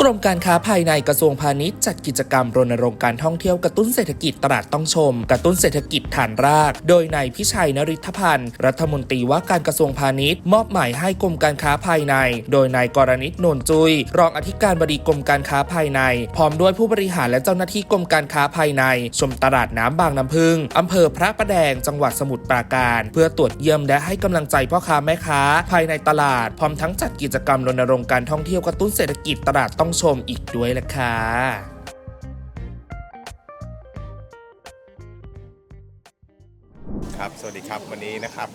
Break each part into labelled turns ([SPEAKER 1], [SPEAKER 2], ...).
[SPEAKER 1] กรมการค้าภายในกระทรวงพาณิชย์จัดกิจกรรมรณรงค์การท่องเที่ยวกระตุ้นเศรษฐกิจตลาดต้องชม กระตุ้นเศรษฐกิจฐานราก โดยนายพิชัยนริธพันธ์ รัฐมนตรีว่าการกระทรวงพาณิชย์มอบหมายให้กรมการค้าภายใน โดยนายกรณิตนนจุย รองอธิการบดีกรมการค้าภายใน พร้อมด้วยผู้บริหารและเจ้าหน้าที่กรมการค้าภายใน ชมตลาดน้ำบางน้ำพึ่งอำเภอพระประแดงจังหวัดสมุทรปราการ เพื่อตรวจเยี่ยมและให้กำลังใจพ่อค้าแม่ค้า ภายในตลาด พร้อมทั้งจัดกิจกรรมรณรงค์การท่องเที่ยวกระตุ้นเศรษฐกิจตลาดต้องชมอีกด้วยล่ะค่ะ
[SPEAKER 2] ครับ สวัสดีครับ วันนี้นะครับ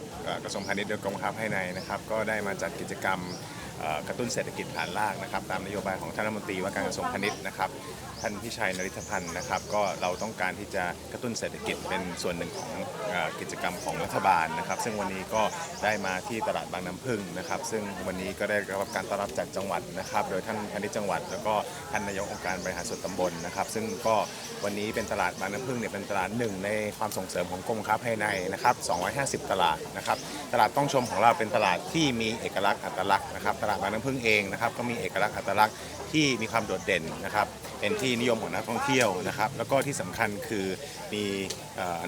[SPEAKER 2] กระทรวงพาณิชย์โดยกรมค้าภายในนะครับ ก็ได้มาจัดกิจกรรม กระตุ้นเศรษฐกิจฐานรากนะครับตามนโยบายของท่านรัฐมนตรีว่าการกระทรวงพาณิชย์นะครับท่านพิชัยนริธพันธ์นะครับ ก็เราต้องการที่จะกระตุ้นเศรษฐกิจเป็นส่วนหนึ่งของอกิจกรรมของรัฐบาลนะครับ ซึ่งวันนี้ก็ได้มาที่ตลาดบางน้ำพึ่งนะครับ ซึ่งวันนี้ก็ได้รับการต้อนรับจากจังหวัดนะครับ โดยท่านพาณิชย์จังหวัด แล้วก็ท่านนายกองค์การบริหารส่วนตำบลนะครับ ซึ่งก็วันนี้เป็นตลาดบางน้ำพึ่งเนี่ยเป็นตลาดหนึ่งในความส่งเสริมของกรมค้าภายในนะครับ 250 ตลาดนะครับ ตลาดต้องชมของเราเป็นตลาดที่มีเอกลักษณ์อัตลักษณ์นะครับลาดบางน้ำพึ่งเองนะครับก็มีเอกลักษณ์อัตลักษณ์ที่มีความโดดเด่นนะครับ เป็นที่นิยมของนักท่องเที่ยวนะครับแล้วก็ที่สำคัญคือมี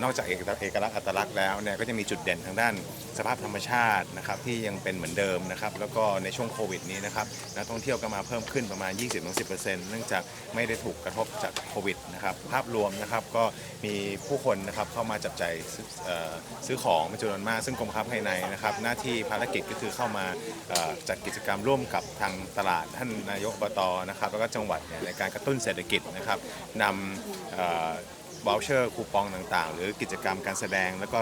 [SPEAKER 2] นอกจากเอกลักษณ์เอกลักษณ์อัตลักษณ์แล้วเนี่ยก็จะมีจุดเด่นทางด้านสภาพธรรมชาตินะครับที่ยังเป็นเหมือนเดิมนะครับแล้วก็ในช่วงโควิดนี้นะครับนักท่องเที่ยวก็มาเพิ่มขึ้นประมาณ 20-10%เนื่องจากไม่ได้ถูกกระทบจากโควิดนะครับภาพรวมนะครับก็มีผู้คนนะครับเข้ามาจับใจซื้อของเป็นจำนวนมาก ซึ่งกรมค้าภายในนะครับหน้าที่ภารกิจก็คือเข้ามาจัดกิจกรรมร่วมกับทางตลาดท่านนายกอบตนะครับแล้วก็จังหวัดในการกระตุ้นเศรษฐกิจนะครับนำเอ่อวอลเชอร์คูปองต่างๆ หรือกิจกรรมการแสดงแล้วก็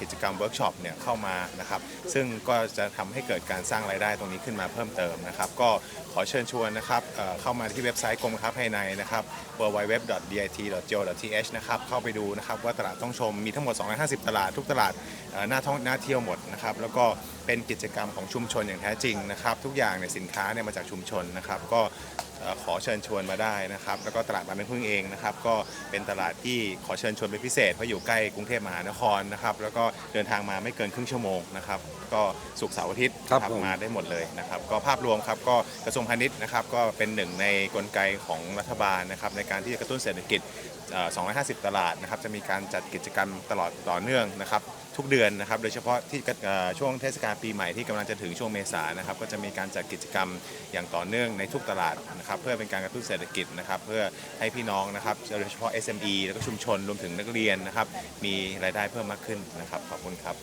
[SPEAKER 2] กิจกรรมเวิร์กช็อปเนี่ยเข้ามานะครับซึ่งก็จะทำให้เกิดการสร้างรายได้ตรงนี้ขึ้นมาเพิ่มเติมนะครับ ก็ขอเชิญชวนนะครับเข้ามาที่เว็บไซต์กรมค้าภายในนะครับ www.dit.go.th นะครับเข้าไปดูนะครับว่าตลาดต้องชมมีทั้งหมด 250 ตลาดทุกตลาดเอ่อหน้าท่องหน้าเที่ยวหมดนะครับแล้วก็เป็นกิจกรรมของชุมชนอย่างแท้จริงนะครับ ทุกอย่างในยสินค้าเนี่ยมาจากชุมชนนะครับ ก็ ขอเชิญชวนมาได้นะครับ แล้วก็ตลาดบางน้ำพึ่งเองนะครับ ก็เป็นตลาดที่ขอเชิญชวนเป็นพิเศษเพราะอยู่ใกล้กรุงเทพมหานครนะครับ แล้วก็เดินทางมาไม่เกินครึ่งชั่วโมงนะครับ ก็สุกร์เสาร์อาทิตย์
[SPEAKER 3] ครับ
[SPEAKER 2] นะ
[SPEAKER 3] ผม
[SPEAKER 2] มาได้หมดเลยนะครับ ก็ภาพรวมครับก็กระทรวงพาณิชย์นะครับ ก็เป็นหนึ่งในกลไกของรัฐบาลนะครับในการที่จะกระตุ้นเศรษฐกิจเอ่อ 250 ตลาดนะครับจะมีการจัดกิจกรรมตลอดต่อเนื่องนะครับทุกเดือนนะครับโดยเฉพาะที่ช่วงเทศกาลปีใหม่ที่กำลังจะถึงช่วงเมษานนะครับก็จะมีการจัดกิจกรรมอย่างต่อเนื่องในทุกตลาดนะครับเพื่อเป็นการกระตุ้นเศรษฐกิจนะครับเพื่อให้พี่น้องนะครับโดยเฉพาะ SME แล้วก็ชุมชนรวมถึงนักเรียนนะครับมีรายได้เพิ่มมากขึ้นนะครับขอบคุณครับ